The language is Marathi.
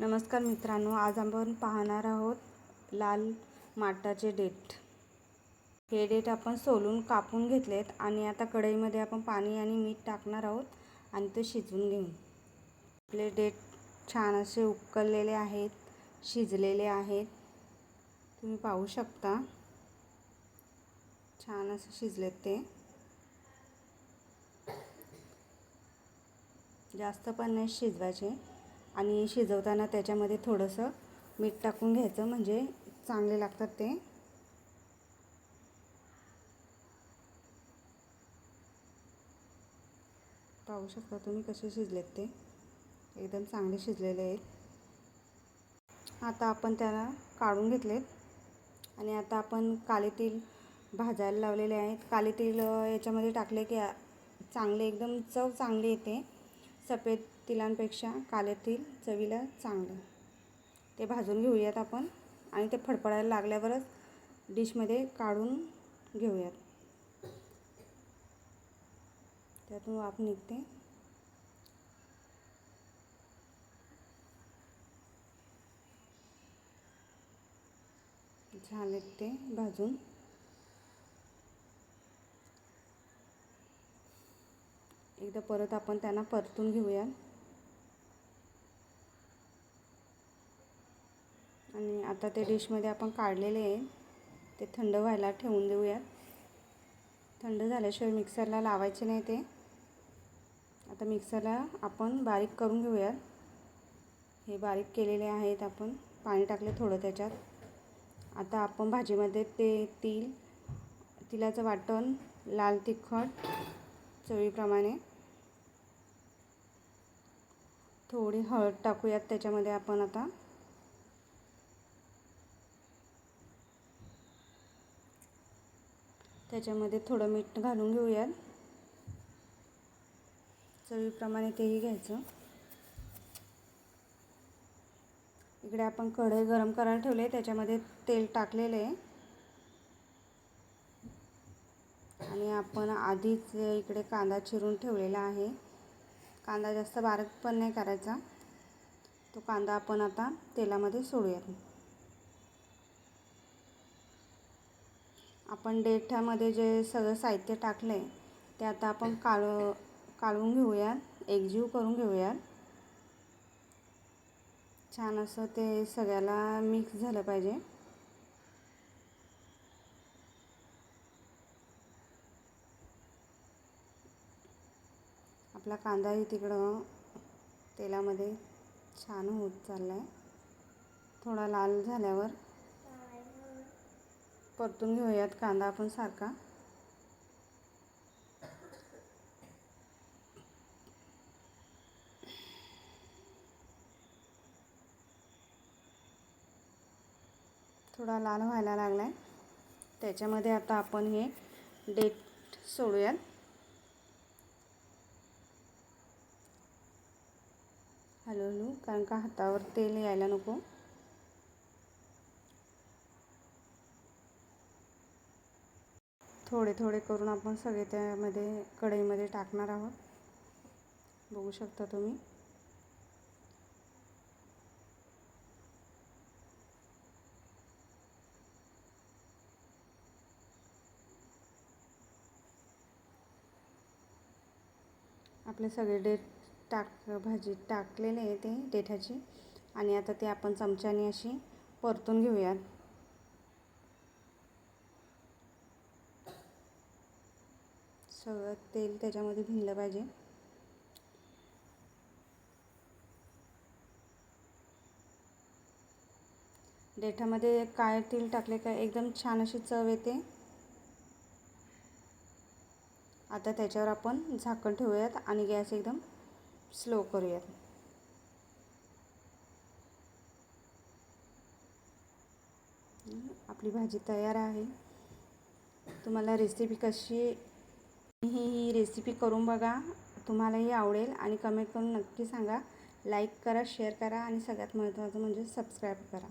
नमस्कार मित्रांनो आज आपण पाहणार आहोत लाल माठाचे डेट. हे डेट आपण सोलून कापून घेतलेत आणि आता कढईमध्ये आपण पाणी आणि मीठ टाकणार आहोत आणि ते शिजवून घेऊ. आपले डेट छान असे उकळलेले आहेत शिजलेले आहेत. तुम्ही पाहू शकता. छान असं शिजलेत ते. जास्त पण नाही शिजवायचे. आणि शिजवताना त्याच्यामध्ये थोडंसं मीठ टाकून घ्यायचं म्हणजे चांगले लागतात ते. पाहू शकता तुम्ही कसे शिजलेत ते. एकदम चांगले शिजलेले आहेत. आता आपण त्याला काढून घेतलेत. आणि आता आपण काले तेल भाजायला लावलेले आहेत. काले तेल याच्यामध्ये टाकले की चांगले एकदम चव चांगली येते. सफेद तिलांपेक्षा काले तिल चवीला चांगलं. ते भाजून घेऊयात आपण आणि ते फडफडायला लागल्यावरच डिशमध्ये काढून घेऊयात. त्यातून वाफ निघते. झालेत ते भाजून. एकदा परत आपण त्यांना परतून घेऊया आणि आता ते डिशमध्ये आपण काढलेले आहे. ते थंड व्हायला ठेवून देऊयात. थंड झाल्याशिवाय मिक्सरला लावायचे नाही ते. आता मिक्सरला आपण बारीक करून घेऊयात. हे बारीक केलेले आहेत आपण. पाणी टाकले थोडं त्याच्यात. आता आपण भाजीमध्ये ते तिल तिलाचं वाटण लाल तिखट चवीप्रमाणे थोडी हळद टाकूयात त्याच्यामध्ये आपण आता. त्याच्यामध्ये थोडं मीठ घालून घेऊयात. चवीप्रमाणे तेही घ्यायचं. इकडे आपण कढई गरम करायला ठेवले त्याच्यामध्ये तेल टाकलेलं आहे. आणि आपण आधीच इकडे कांदा चिरून ठेवलेला आहे. कांदा जास्त बारीक पण नाही करायचा. तो कांदा आपण आता तेलामध्ये सोडूयात. आपण देठामध्ये जे सगळं साहित्य टाकलं आहे ते आता आपण काळ काढून घेऊयात एकजीव करून घेऊयात. छान असं ते सगळ्याला मिक्स झालं पाहिजे. आपला कांदाही तिकडं तेलामध्ये छान होत चालला आहे थोडा लाल झाल्यावर परतून घेऊयात कांदा आपण सारखा. थोडा लाल व्हायला लागला आहे त्याच्यामध्ये आता आपण हे डेट सोडूयात. हळूहळू कारण का हातावर तेल यायला नको. थोडे थोडे करून आपण सगळे त्यामध्ये कढईमध्ये टाकणार आहोत. बघू शकता तुम्ही. आपले सगळे डेट टाक भाजी टाकलेले आहे ते डेठाची आणि आता ते आपण चमच्याने अशी परतून घेऊयात. सगळं तेल त्याच्यामध्ये भिनलं पाहिजे. देठामध्ये काय तेल टाकले का एकदम छान अशी चव येते. आता त्याच्यावर आपण झाकण ठेवूयात आणि गॅस एकदम स्लो करूयात. आपली भाजी तयार आहे. तुम्हाला रेसिपी कशी ही ही रेसिपी करून बघा. तुम्हालाही आवडेल आणि कमेंट करून नक्की सांगा. लाईक करा शेअर करा आणि सगळ्यात महत्त्वाचं म्हणजे सबस्क्राईब करा.